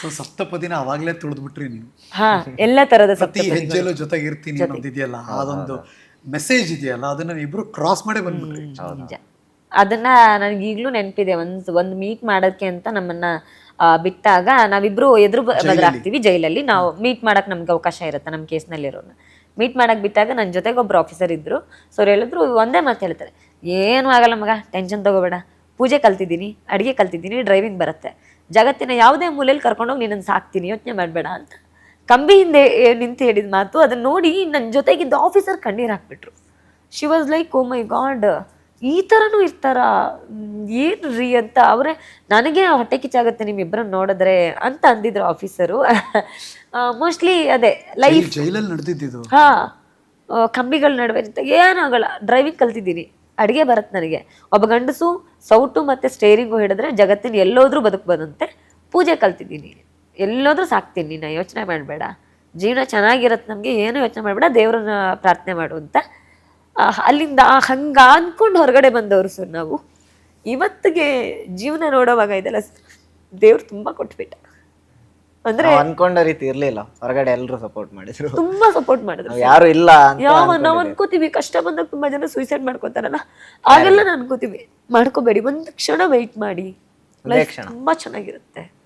So ಸಪ್ತಪದಿನ ಅವಾಗಲೇ ತುಳಿದ್ಬಿಟ್ರಿ ನೀವು. ಹಾ ಎಲ್ಲ ತರದ ಪ್ರತಿ ಹೆಜ್ಜೆಲೂ ಜೊತೆಗೆ ಇರ್ತೀನಿ ಅನ್ನೋದು ಅದೊಂದು ಮೆಸೇಜ್ ಇದೆಯಲ್ಲ ಅದನ್ನ ಇಬ್ರು ಕ್ರಾಸ್ ಮಾಡೇ ಬಂದ್ಬಿಟ್ರಿ. ನಿಜ. ಅದನ್ನ ನನಗೆ ಈಗಲೂ ನೆನಪಿದೆ ಒಂದ್ ಒಂದ್ ಮೀಟ್ ಮಾಡೋಕ್ಕೆ ಅಂತ ನಮ್ಮನ್ನ ಆ, ಬಿಟ್ಟಾಗ ನಾವಿಬ್ರು ಎದುರು ಬ- ಬದಲಾಗ್ತೀವಿ ಜೈಲಲ್ಲಿ. ನಾವು ಮೀಟ್ ಮಾಡಕ್ ನಮ್ಗೆ ಅವಕಾಶ ಇರುತ್ತೆ ನಮ್ಮ ಕೇಸ್ನಲ್ಲಿರೋನ ಮೀಟ್ ಮಾಡಕ್ ಬಿಟ್ಟಾಗ ನನ್ನ ಜೊತೆಗೆ ಒಬ್ರು ಆಫೀಸರ್ ಇದ್ರು. ಸೊ ಅವ್ರು ಹೇಳಿದ್ರು ಒಂದೇ ಮಾತು ಹೇಳ್ತಾರೆ. ಏನು ಆಗಲ್ಲ ಮಗ ಟೆನ್ಷನ್ ತಗೋಬೇಡ. ಪೂಜೆ ಕಲ್ತಿದ್ದೀನಿ ಅಡಿಗೆ ಕಲ್ತಿದ್ದೀನಿ ಡ್ರೈವಿಂಗ್ ಬರುತ್ತೆ. ಜಗತ್ತಿನ ಯಾವುದೇ ಮೂಲೆಯಲ್ಲಿ ಕರ್ಕೊಂಡೋಗಿ ನಿನ್ನನ್ನು ಸಾಕ್ತೀನಿ ಯೋಚನೆ ಮಾಡಬೇಡ ಅಂತ. ಕಂಬಿ ಹಿಂದೆ ನಿಂತು ಹೇಳಿದ ಮಾತು ಅದನ್ನು ನೋಡಿ ನನ್ನ ಜೊತೆಗಿದ್ದ ಆಫೀಸರ್ ಕಣ್ಣೀರು ಹಾಕ್ಬಿಟ್ರು. She was like oh my god ಈ ಥರನೂ ಇರ್ತಾರ? ಏನು ರೀ ಅಂತ? ಅವರೇ ನನಗೆ ಹೊಟ್ಟೆ ಕಿಚ್ಚಾಗುತ್ತೆ ನಿಮ್ಮಿಬ್ಬರನ್ನ ನೋಡಿದ್ರೆ ಅಂತ ಅಂದಿದ್ರು ಆಫೀಸರು ಮೋಸ್ಟ್ಲಿ ಅದೇ ಲೈಫ್ ಜೈಲಲ್ಲಿ ನಡೆದಿದ್ದು ಹಾಂ ಕಂಬಿಗಳ ನಡುವೆ ಏನೂ ಏನಾಗಲ್ಲ ಡ್ರೈವಿಂಗ್ ಕಲ್ತಿದ್ದೀನಿ. ಅಡುಗೆ ಬರುತ್ತೆ ನನಗೆ. ಒಬ್ಬ ಗಂಡಸು ಸೌಟು ಮತ್ತು ಸ್ಟೇರಿಂಗು ಹಿಡಿದ್ರೆ ಜಗತ್ತಿನ ಎಲ್ಲೋದ್ರೂ ಬದುಕ್ಬೋದಂತೆ ಪೂಜೆ ಕಲ್ತಿದ್ದೀನಿ. ಎಲ್ಲೋದ್ರೂ ಸಾಕ್ತೀನಿ ನೀನು ಯೋಚನೆ ಮಾಡಬೇಡ. ಜೀವನ ಚೆನ್ನಾಗಿರತ್ತೆ ನಮಗೆ, ಏನು ಯೋಚನೆ ಮಾಡಬೇಡ, ದೇವ್ರನ್ನ ಪ್ರಾರ್ಥನೆ ಮಾಡು ಅಂತ. ಅಲ್ಲಿಂದ ಹಂಗೆ ಅಂದ್ಕೊಂಡು ಹೊರಗಡೆ ಬಂದವರು ಸರ್ ನಾವು. ಇವತ್ತಿಗೆ ಜೀವನ ನೋಡೋವಾಗ ಇದೆಲ್ಲ ದೇವ್ರು ತುಂಬ ಕೊಟ್ಬಿಟ್ಟ. ಅಂದ್ರೆ ಅನ್ಕೊಂಡ ರೀತಿ ಇರ್ಲಿಲ್ಲ. ಹೊರಗಡೆ ಎಲ್ಲರೂ ಸಪೋರ್ಟ್ ಮಾಡಿದ್ರು. ತುಂಬಾ ಸಪೋರ್ಟ್ ಮಾಡಿದ್ರು. ಯಾರು ಇಲ್ಲ ಯಾವ ನಾವು ಅನ್ಕೋತೀವಿ ಕಷ್ಟ ಬಂದಾಗ ತುಂಬಾ ಜನ ಸೂಸೈಡ್ ಮಾಡ್ಕೋತಾರಲ್ಲ. ಆಗೆಲ್ಲ ನಾನು ಅನ್ಕೋತೀವಿ. ಮಾಡ್ಕೋಬೇಡಿ. ಒಂದ್ ಕ್ಷಣ ವೆಯ್ಟ್ ಮಾಡಿ. ತುಂಬಾ ಚೆನ್ನಾಗಿರುತ್ತೆ.